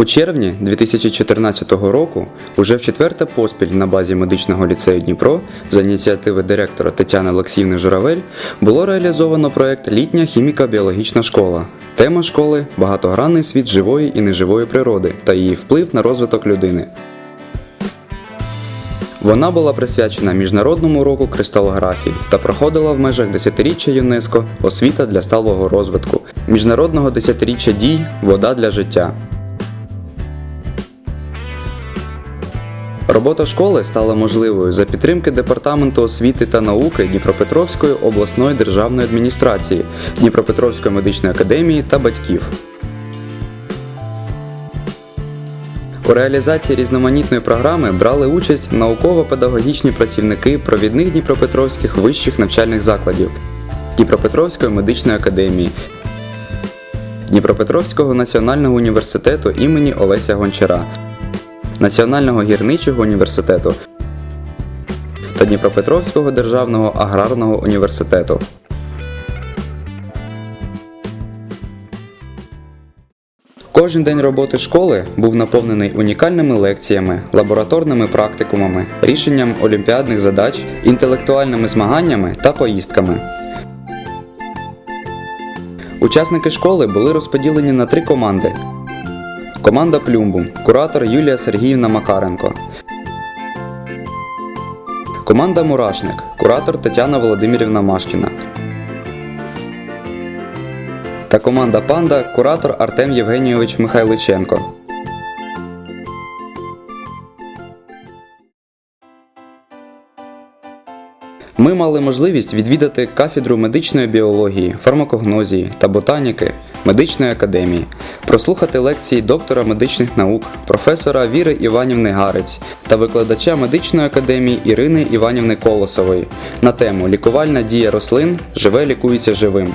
У червні 2014 року, уже в четверте поспіль на базі медичного ліцею Дніпро за ініціативи директора Тетяни Олексіївни Журавель було реалізовано проект Літня хіміко-біологічна школа. Тема школи багатогранний світ живої і неживої природи та її вплив на розвиток людини. Вона була присвячена Міжнародному року кристалографії та проходила в межах десятиріччя ЮНЕСКО освіта для сталого розвитку, міжнародного десятиріччя дій Вода для життя. Робота школи стала можливою за підтримки Департаменту освіти та науки Дніпропетровської обласної державної адміністрації, Дніпропетровської медичної академії та батьків. У реалізації різноманітної програми брали участь науково-педагогічні працівники провідних Дніпропетровських вищих навчальних закладів, Дніпропетровської медичної академії, Дніпропетровського національного університету імені Олеся Гончара, Національного гірничого університету та Дніпропетровського державного аграрного університету. Кожен день роботи школи був наповнений унікальними лекціями, лабораторними практикумами, рішенням олімпіадних задач, інтелектуальними змаганнями та поїздками. Учасники школи були розподілені на три команди. Команда Плюмбум, куратор Юлія Сергіївна Макаренко. Команда Мурашник, куратор Тетяна Володимирівна Машкіна. Та команда Панда, куратор Артем Євгенійович Михайличенко. Ми мали можливість відвідати кафедру медичної біології, фармакогнозії та ботаніки медичної академії, прослухати лекції доктора медичних наук, професора Віри Іванівни Гарець та викладача медичної академії Ірини Іванівни Колосової на тему Лікувальна дія рослин живе лікується живим.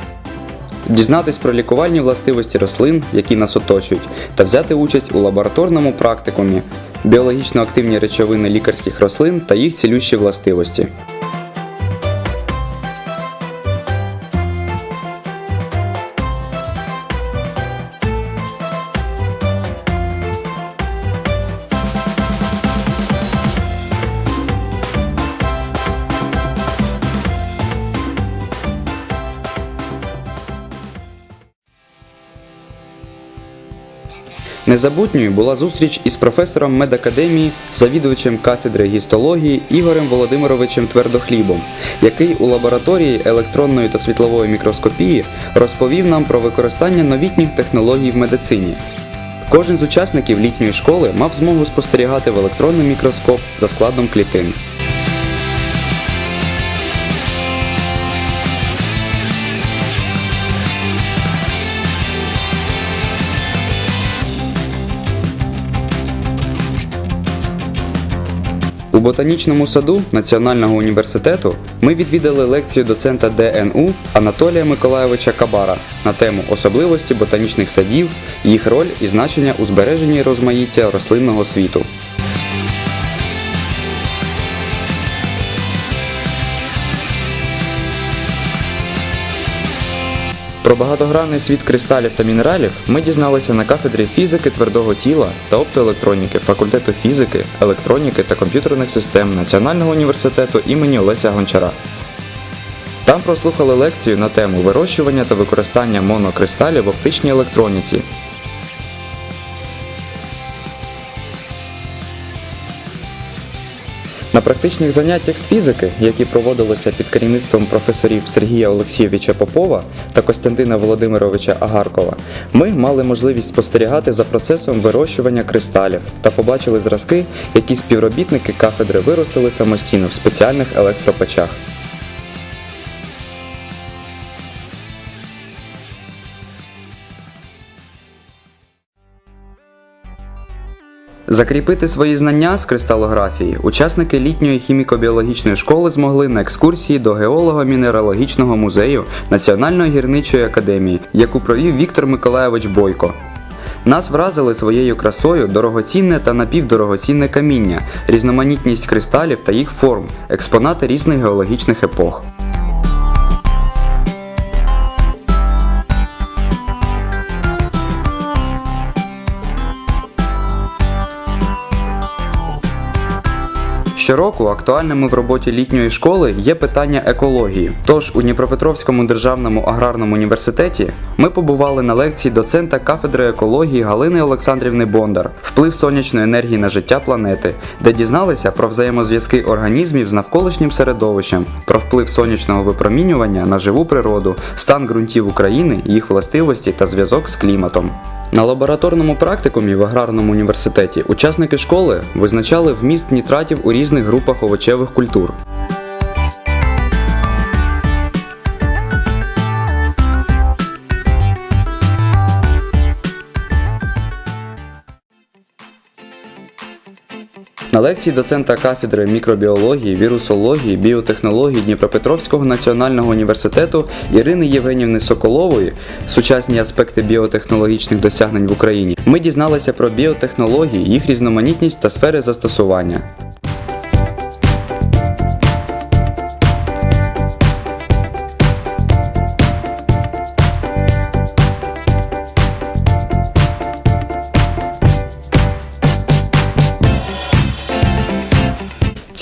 Дізнатись про лікувальні властивості рослин, які нас оточують, та взяти участь у лабораторному практикумі біологічно активні речовини лікарських рослин та їх цілющі властивості. Незабутньою була зустріч із професором медакадемії, завідувачем кафедри гістології Ігорем Володимировичем Твердохлібом, який у лабораторії електронної та світлової мікроскопії розповів нам про використання новітніх технологій в медицині. Кожен з учасників літньої школи мав змогу спостерігати в електронний мікроскоп за складом клітин. У ботанічному саду Національного університету ми відвідали лекцію доцента ДНУ Анатолія Миколайовича Кабара на тему особливості ботанічних садів, їх роль і значення у збереженні розмаїття рослинного світу. Про багатогранний світ кристалів та мінералів ми дізналися на кафедрі фізики твердого тіла та оптоелектроніки факультету фізики, електроніки та комп'ютерних систем Національного університету імені Олеся Гончара. Там прослухали лекцію на тему вирощування та використання монокристалів в оптичній електроніці. Практичних заняттях з фізики, які проводилися під керівництвом професорів Сергія Олексійовича Попова та Костянтина Володимировича Агаркова, ми мали можливість спостерігати за процесом вирощування кристалів та побачили зразки, які співробітники кафедри виростили самостійно в спеціальних електропечах. Закріпити свої знання з кристалографії учасники літньої хіміко-біологічної школи змогли на екскурсії до геолого-мінералогічного музею Національної гірничої академії, яку провів Віктор Миколайович Бойко. Нас вразили своєю красою дорогоцінне та напівдорогоцінне каміння, різноманітність кристалів та їх форм, експонати різних геологічних епох. Щороку актуальними в роботі літньої школи є питання екології. Тож у Дніпропетровському державному аграрному університеті ми побували на лекції доцента кафедри екології Галини Олександрівни Бондар Вплив сонячної енергії на життя планети, де дізналися про взаємозв'язки організмів з навколишнім середовищем, про вплив сонячного випромінювання на живу природу, стан ґрунтів України, їх властивості та зв'язок з кліматом. На лабораторному практикумі в аграрному університеті учасники школи визначали вміст нітратів у різних групах овочевих культур. На лекції доцента кафедри мікробіології, вірусології, біотехнології Дніпропетровського національного університету Ірини Євгенівни Соколової сучасні аспекти біотехнологічних досягнень в Україні ми дізналися про біотехнології, їх різноманітність та сфери застосування.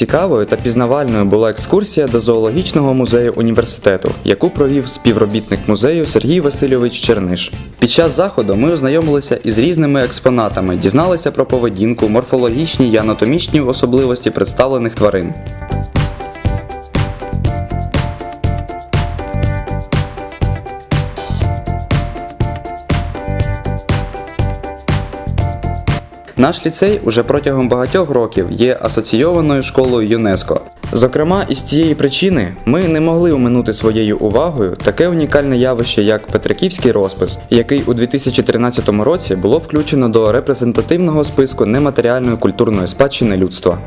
Цікавою та пізнавальною була екскурсія до зоологічного музею університету, яку провів співробітник музею Сергій Васильович Черниш. Під час заходу ми ознайомилися із різними експонатами, дізналися про поведінку, морфологічні й анатомічні особливості представлених тварин. Наш ліцей уже протягом багатьох років є асоційованою школою ЮНЕСКО. Зокрема, із цієї причини ми не могли оминути своєю увагою таке унікальне явище, як Петриківський розпис, який у 2013 році було включено до репрезентативного списку нематеріальної культурної спадщини людства.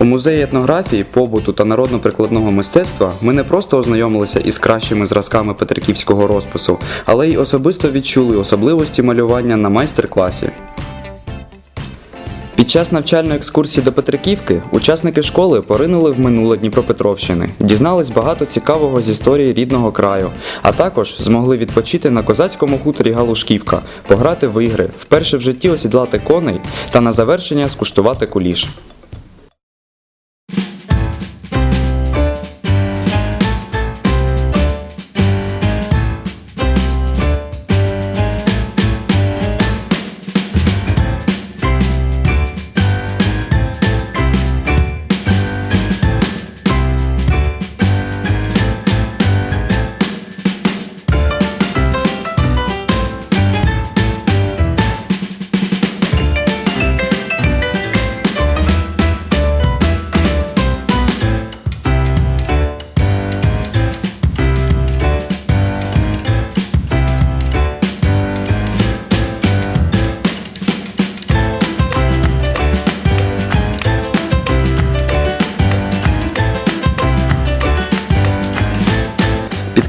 У музеї етнографії, побуту та народно-прикладного мистецтва ми не просто ознайомилися із кращими зразками петриківського розпису, але й особисто відчули особливості малювання на майстер-класі. Під час навчальної екскурсії до Петриківки учасники школи поринули в минуле Дніпропетровщини, дізнались багато цікавого з історії рідного краю, а також змогли відпочити на козацькому хуторі Галушківка, пограти в ігри, вперше в житті осідлати коней та на завершення скуштувати куліш.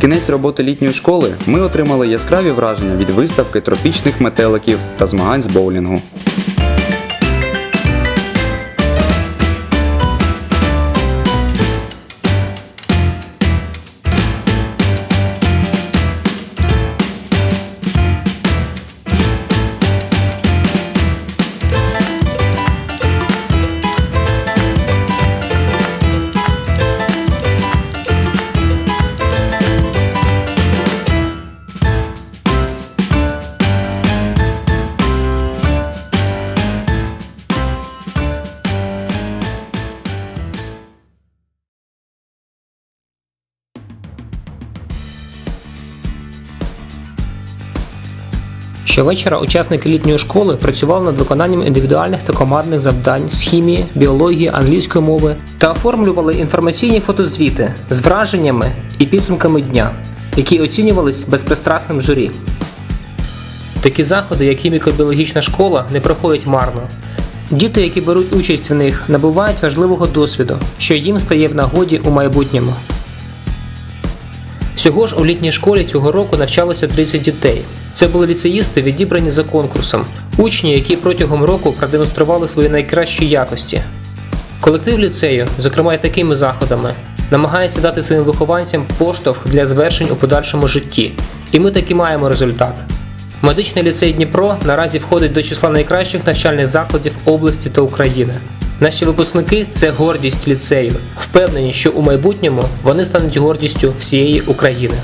Кінець роботи літньої школи ми отримали яскраві враження від виставки тропічних метеликів та змагань з боулінгу. Щовечора учасники літньої школи працювали над виконанням індивідуальних та командних завдань з хімії, біології, англійської мови та оформлювали інформаційні фотозвіти з враженнями і підсумками дня, які оцінювались безпристрасним журі. Такі заходи, як хіміко-біологічна школа, не проходять марно. Діти, які беруть участь в них, набувають важливого досвіду, що їм стає в нагоді у майбутньому. Всього ж у літній школі цього року навчалося 30 дітей. Це були ліцеїсти, відібрані за конкурсом, учні, які протягом року продемонстрували свої найкращі якості. Колектив ліцею, зокрема і такими заходами, намагається дати своїм вихованцям поштовх для звершень у подальшому житті, і ми таки маємо результат. Медичний ліцей Дніпро наразі входить до числа найкращих навчальних закладів області та України. Наші випускники це гордість ліцею. Впевнені, що у майбутньому вони стануть гордістю всієї України.